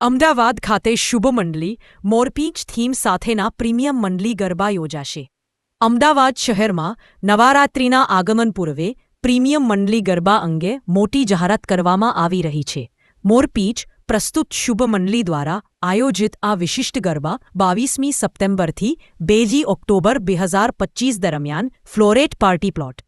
અમદાવાદ ખાતે શુભ મંડલી મોરપીંચ થીમ સાથેના પ્રીમિયમ મંડલી ગરબા યોજાશે. અમદાવાદ શહેરમાં નવારાત્રિના આગમન પૂર્વે પ્રીમિયમ મંડલી ગરબા અંગે મોટી જાહેરાત કરવામાં આવી રહી છે. મોરપીંચ પ્રસ્તુત શુભ મંડલી દ્વારા આયોજિત આ વિશિષ્ટ ગરબા બાવીસમી સપ્ટેમ્બરથી બેજી ઓક્ટોબર બે હજાર પચીસ દરમિયાન Floret party plot.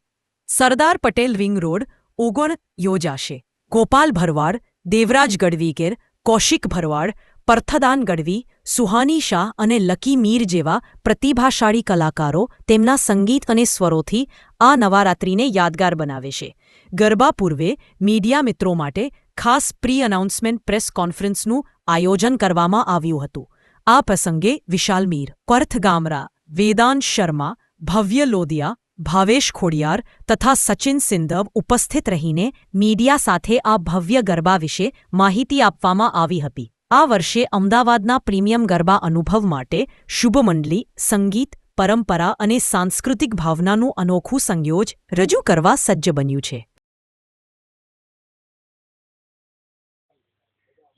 Sardar Patel ring road, ઓગણ યોજાશે. ગોપાલ ભરવાડ, દેવરાજ ગઢવીકેર કૌશિક ભરવાડ, પર્થદાન ગઢવી, સુહાની શાહ અને લકી મીર જેવા પ્રતિભાશાળી કલાકારો તેમના સંગીત અને સ્વરોથી આ નવારાત્રિને યાદગાર બનાવે છે. ગરબા પૂર્વે મીડિયા મિત્રો માટે ખાસ પ્રી અનાઉન્સમેન્ટ પ્રેસ કોન્ફરન્સનું આયોજન કરવામાં આવ્યું હતું. આ પ્રસંગે વિશાલ મીર પર્થ ગામરા વેદાંત શર્મા, ભવ્ય લોધિયા ભાવેશ ખોડિયાર તથા સચિન સિંધવ ઉપસ્થિત રહીને મીડિયા સાથે આ ભવ્ય ગરબા વિશે માહિતી આપવામાં આવી હતી. આ વર્ષે અમદાવાદના પ્રીમિયમ ગરબા અનુભવ માટે શુભમંડલી, સંગીત, પરંપરા અને સાંસ્કૃતિક ભાવનાનું અનોખું સંયોજ રજૂ કરવા સજ્જ બન્યું છે.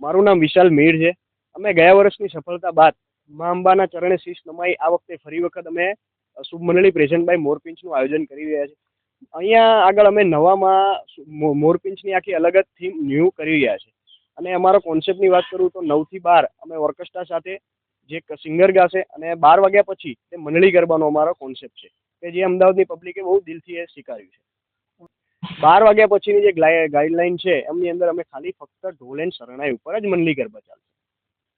મારું નામ વિશાલ મીર છે. અમે ગયા વર્ષની સફળતા બાદ મા અંબાના ચરણે શીશ નમાઈ આ વખતે ફરી વખત અમે શુભ મંડળી પ્રેઝન્ટ બાય મોરપિંચનું આયોજન કરી રહ્યા છે. અહીંયા આગળ અમે નવામાં મોરપિંચની આખી અલગ જ થીમ ન્યૂ કરી રહ્યા છે. અને અમારો કોન્સેપ્ટની વાત કરું તો નવથી બાર અમે ઓર્કેસ્ટ્રા સાથે જે સિંગર ગાશે અને બાર વાગ્યા પછી તે મંડળી ગરબાનો અમારો કોન્સેપ્ટ છે. કે જે અમદાવાદની પબ્લિકે બહુ દિલથી એ સ્વીકાર્યું છે. બાર વાગ્યા પછીની જે ગાઈડલાઈન છે એમની અંદર અમે ખાલી ફક્ત ઢોલ એન્ડ શરણાઈ ઉપર જ મંડળી ગરબા ચાલશે.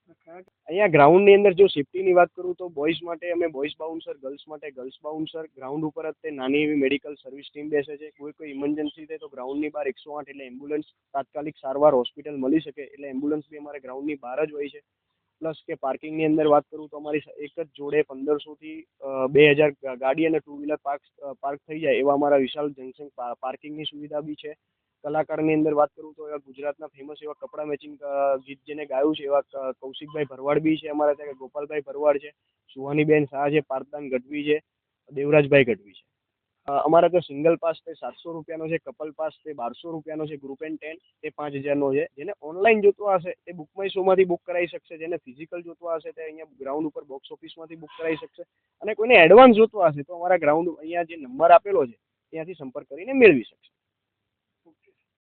અહીંયા ગ્રાઉન્ડની અંદર જો સેફટીની વાત કરું તો બોયઝ માટે અમે બોયઝ બાઉન્સર ગર્લ્સ માટે ગર્લ્સ બાઉન્સર ગ્રાઉન્ડ ઉપર જ તે નાની એવી મેડિકલ સર્વિસ ટીમ બેસે છે. કોઈ કોઈ ઇમરજન્સી થાય તો ગ્રાઉન્ડની બહાર એકસો આઠ એટલે એમ્બ્યુલન્સ તાત્કાલિક સારવાર હોસ્પિટલ મળી શકે એટલે એમ્બ્યુલન્સ બી અમારે ગ્રાઉન્ડની બહાર જ હોય છે. પ્લસ કે પાર્કિંગની અંદર વાત કરું તો અમારી એક જ જોડે પંદરસોથી બે હજાર ગાડી અને ટુ વ્હીલર પાર્ક પાર્ક થઈ જાય એવા અમારા વિશાલ જંકશન પાર્કિંગની સુવિધા બી છે. કલાકારની અંદર વાત કરું તો એવા ગુજરાતના ફેમસ એવા કપડા મેચિંગ ગીત જેને ગાયું છે એવા કૌશિકભાઈ ભરવાડ બી છે અમારા ત્યાં, ગોપાલભાઈ ભરવાડ છે, સુહાનીબેન શાહ છે પાર્થદાન ગઢવી છે, દેવરાજભાઈ ગઢવી છે. અમારા તો સિંગલ પાસ તે સાતસો રૂપિયાનો છે, કપલ પાસ તે બારસો રૂપિયાનો છે ગ્રુપ એન્ડ ટેન તે પાંચ હજારનો છે, જેને ઓનલાઈન જોતો હશે, તે બુકમાય શોમાંથી બુક કરાવી શકશે, જેને ફિઝિકલ જોતો હશે, તે અહીંયા ગ્રાઉન્ડ ઉપર બોક્સ ઓફિસમાંથી બુક કરાવી શકશે, અને કોઈને એડવાન્સ જોતો હશે, તો અમારા ગ્રાઉન્ડ અહીંયા જે નંબર આપેલો છે, ત્યાંથી સંપર્ક કરીને મેળવી શકશે.